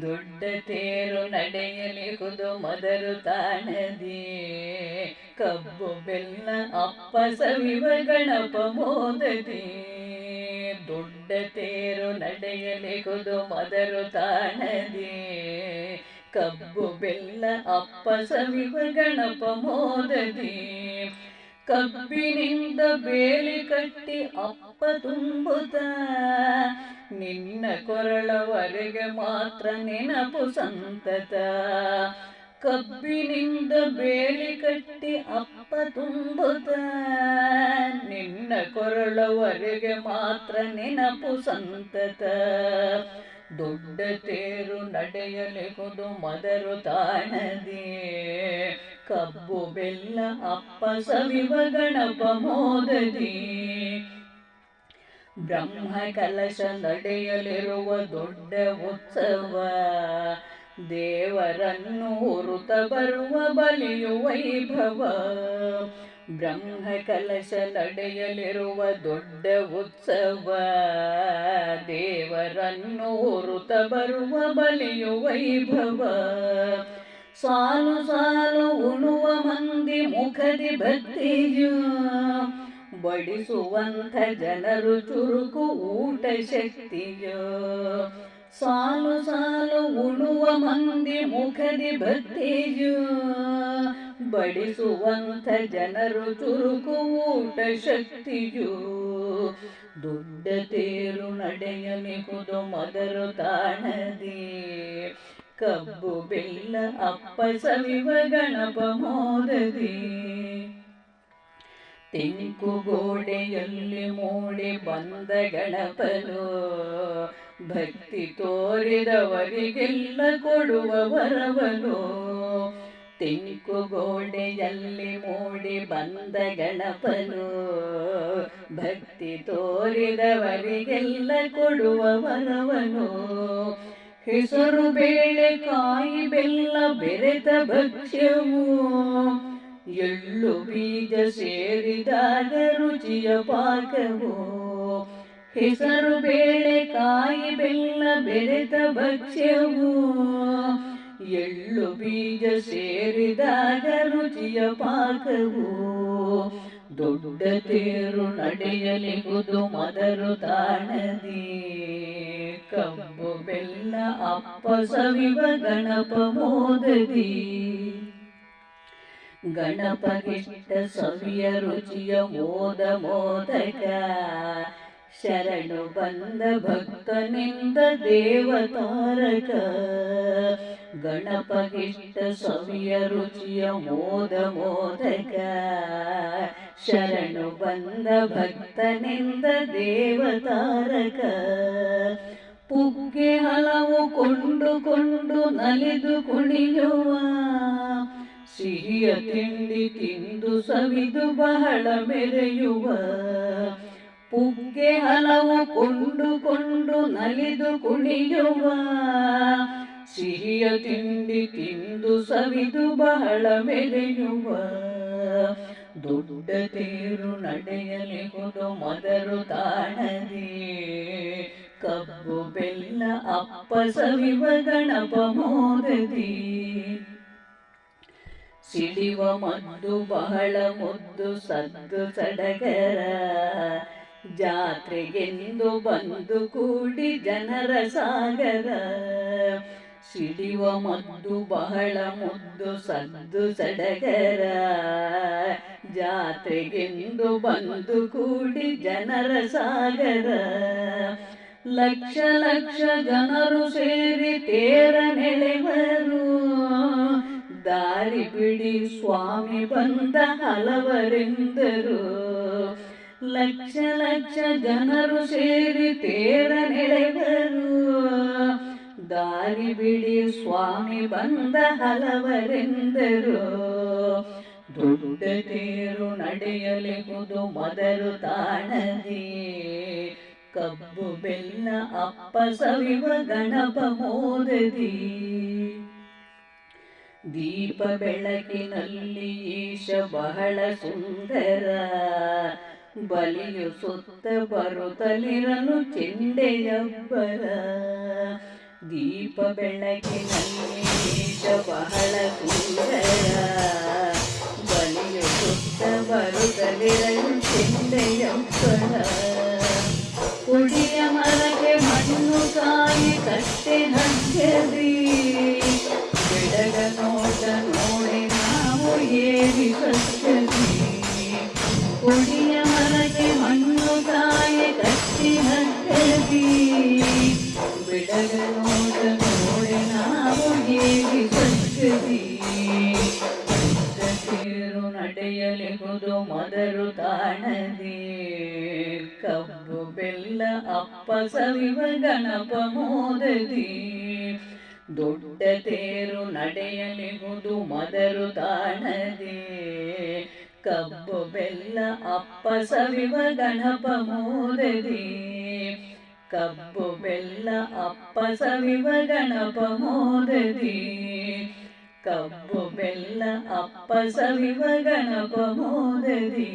ದೊಡ್ಡ ತೇರು ನಡೆಯಲಿ ಕುದು ಮದರು ತಾಣದಿ. ಕಬ್ಬು, ಬೆಲ್ಲ, ಅಪ್ಪ ಸವಿವ ಗಣಪ ಮೋದದಿ. ದೊಡ್ಡ ತೇರು ನಡೆಯಲಿ ಕುದು ಮದರು ತಾಣದಿ. ಕಬ್ಬು, ಬೆಲ್ಲ, ಅಪ್ಪ ಸವಿವ ಗಣಪ ಮೋದದಿ. ಕಬ್ಬಿನಿಂದ ಬೇಲಿ ಕಟ್ಟಿ ಅಪ್ಪ ತುಂಬುತ್ತ ನಿನ್ನ ಕೊರಳವರೆಗೆ ಮಾತ್ರ ನೆನಪು ಸಂತತ. ಕಬ್ಬಿನಿಂದ ಬೇಲಿ ಕಟ್ಟಿ ಅಪ್ಪ ತುಂಬುತ್ತ ನಿನ್ನ ಕೊರಳವರೆಗೆ ಮಾತ್ರ ನೆನಪು ಸಂತತ. ದೊಡ್ಡ ತೇರು ನಡೆಯಲೆಗುದು ಮದರು ತಾಣದಿ. ಕಬ್ಬು, ಬೆಲ್ಲ, ಅಪ್ಪ, ಸವಿವ, ಗಣಪ ಮೋದದಿ. ಬ್ರಹ್ಮ ಕಲಶ ನಡೆಯಲಿರುವ ದೊಡ್ಡ ಉತ್ಸವ. ದೇವರನ್ನು ಹುರುತ ಬರುವ ಬಲಿಯು ವೈಭವ. ಬ್ರಹ್ಮ ಕಲಶ ನಡೆಯಲಿರುವ ದೊಡ್ಡ ಉತ್ಸವ. ದೇವರನ್ನು ಹುರುತ ಬರುವ ಬಲಿಯು ವೈಭವ. ಸಾಲು ಸಾಲು ಉಣುವ ಮಂದಿ ಮುಖದಿ ಭಕ್ತಿಯು. ಬಡಿಸುವಂಥ ಜನರು ಚುರುಕು ಊಟ ಶಕ್ತಿಯೋ. ಸಾಲು ಸಾಲು ಉಣುವ ಮಂದಿ ಮುಖದಿ ಭಕ್ತಿಯು. ಬಡಿಸುವಂಥ ಜನರು ಚುರುಕು ಶಕ್ತಿಯು. ದೊಡ್ಡ ತೇರು ನಡೆಯಲಿ ಕುದು ಮದರು ತಾಣದಿ. ಕಬ್ಬು, ಬೆಲ್ಲ, ಅಪ್ಪ, ಸವಿವ, ಗಣಪ, ಮೋದದಿ. ತೆಂಕು, ಗೋಡೆಯಲ್ಲಿ ಮೂಡಿ ಬಂದ ಗಣಪನು. ಭಕ್ತಿ ತೋರಿದವರಿಗೆಲ್ಲ ಕೊಡುವ ವರವನು. ಗೋಡೆಯಲ್ಲಿ ಮೂಡಿ ಬಂದ ಗಣಪನು. ಭಕ್ತಿ ತೋರಿದವರಿಗೆಲ್ಲ ಕೊಡುವ ಮನವನು ಹೆಸರು ಬೇಳೆ ಕಾಯಿ ಬೆಲ್ಲ ಬೆರೆತ ಭಕ್ಷ್ಯವು. ಎಳ್ಳು ಬೀಜ ಸೇರಿದಾಗ ರುಚಿಯ ಪಾಕವು. ಹೆಸರು ಬೇಳೆ ಕಾಯಿ ಬೆಲ್ಲ ಬೆರೆತ ಭಕ್ಷ್ಯವು. ಎಳ್ಳು ಬೀಜ ಸೇರಿದಾಗ ರುಚಿಯ ಪಾಕವು. ದೊಡ್ಡ ತೇರು ನಡೆಯಲಿಗುದು ಮದರು ತಾಣದಿ. ಕಬ್ಬು, ಬೆಲ್ಲ, ಅಪ್ಪ ಸವಿವ ಗಣಪ ಮೋದದಿ. ಗಣಪಗಿಷ್ಟ ಸವಿಯ ರುಚಿಯ ಮೋದ ಮೋದಕ. ಶರಣು ಬಂದ ಭಕ್ತನಿಂದ ದೇವತಾರಕ ಗಣಪಗಿಷ್ಟ ಸವಿಯ ರುಚಿಯ ಮೋದ ಮೋದಕ. ಶರಣು ಬಂದ ಭಕ್ತನಿಂದ ದೇವತಾರಕ. ಪುಗ್ಗೆ ಹಲವು ಕೊಂಡುಕೊಂಡು ನಲಿದು ಕುಣಿಯುವ. ಸಿಹಿಯ ತಿಂಡಿ ತಿಂದು ಸವಿದು ಬಹಳ ಮೆರೆಯುವ. ಪುಗ್ಗೆ ಹಲವು ಕೊಂಡುಕೊಂಡು ನಲಿದು ಕುಣಿಯುವ. ಸಿಹಿಯ ತಿಂಡಿ ತಿಂದು ಸವಿದು ಬಹಳ ಮೆರೆಯುವ. ದೊಡ್ಡ ತೇರು ನಡೆಯಲಿಗುದು ಮೊದಲು ತಾಣದಿ. ಕಬ್ಬು, ಬೆಲ್ಲ, ಅಪ್ಪ ಸವಿವ ಗಣಪ ಮೋದದಿ. ಸಿಡಿವ ಮದ್ದು ಬಹಳ ಮುದ್ದು ಸದ್ದು ಸಡಗರ. ಜಾತ್ರೆಗೆಂದು ಬಂದು ಕೂಡಿ ಜನರ ಸಾಗರ. ಸಿಡಿವ ಮದ್ದು, ಬಹಳ ಮುದ್ದು, ಸದ್ದು ಸಡಗರ. ಜಾತ್ರೆಗೆಂದು ಬಂದು ಕೂಡಿ ಜನರ ಸಾಗರ. ಲಕ್ಷ ಲಕ್ಷ ಜನರು ಸೇರಿ ತೇರ ನೆಳೆವರು. ದಾರಿ ಬಿಡಿ ಸ್ವಾಮಿ ಬಂದ ಹಲವರೆಂದರು. ಲಕ್ಷ ಲಕ್ಷ ಜನರು ಸೇರಿ ತೇರ ನೆಳೆವರು. ದಾರಿ ಬಿಡಿ ಸ್ವಾಮಿ ಬಂದ ಹಲವರೆಂದರು. ದೊಡ್ಡ ತೇರು ನಡೆಯಲಿಗುದು ಮೊದಲು ತಾಣದಿ ಕಬ್ಬು ಬೆಲ್ಲ ಅಪ್ಪ ಸವಿವ ಗಣಪ ಮೋದದಿ. ದೀಪ ಬೆಳಕಿನಲ್ಲಿ ಈಶ ಬಹಳ ಸುಂದರ. ಬಲಿಯು ಸುತ್ತ ಬರುತ್ತಲಿರಲು ಚೆಂಡೆಯಬ್ಬರ ದೀಪ ಬೆಳಕಿನಲ್ಲಿ ಈಶ ಬಹಳ ಸುಂದರ ಬಲಿಯು ಸುತ್ತ ಬರುತ್ತಲಿರಲು ಚೆಂಡೆಯಪ್ಪಳ ಕುಡಿಯ ಮರಕ್ಕೆ ಮಣ್ಣು ಕಾಯಿ ಕಟ್ಟೆ ಹಗ್ಗದಿ ಬೆಳಗ ನೋಟ ನೋಡಿ ನಾವು ಏರಿ ಸತ್ಯದಿ ಕುಡಿಯ ತೇರು ನಡೆಯಲಿಹುದು ಮೊದಲು ತಾಣದಿ. ಕಬ್ಬು, ಬೆಲ್ಲ, ಅಪ್ಪ, ಸವಿವ, ಗಣಪ, ಮೋದದಿ. ದೊಡ್ಡ ತೇರು ನಡೆಯಲಿಹುದು ಮೊದಲು ತಾಣದಿ. ಕಬ್ಬು, ಬೆಲ್ಲ, ಅಪ್ಪ, ಸವಿವ, ಗಣಪ, ಮೋದದಿ. ಕಬ್ಬು, ಬೆಲ್ಲ, ಅಪ್ಪ, ಸವಿವ, ಗಣಪ, ಮೋದದಿ. ಕಬ್ಬು ಬೆಲ್ಲ ಅಪ್ಪ ಸವಿವ ಗಣಪ ಮೋದದಿ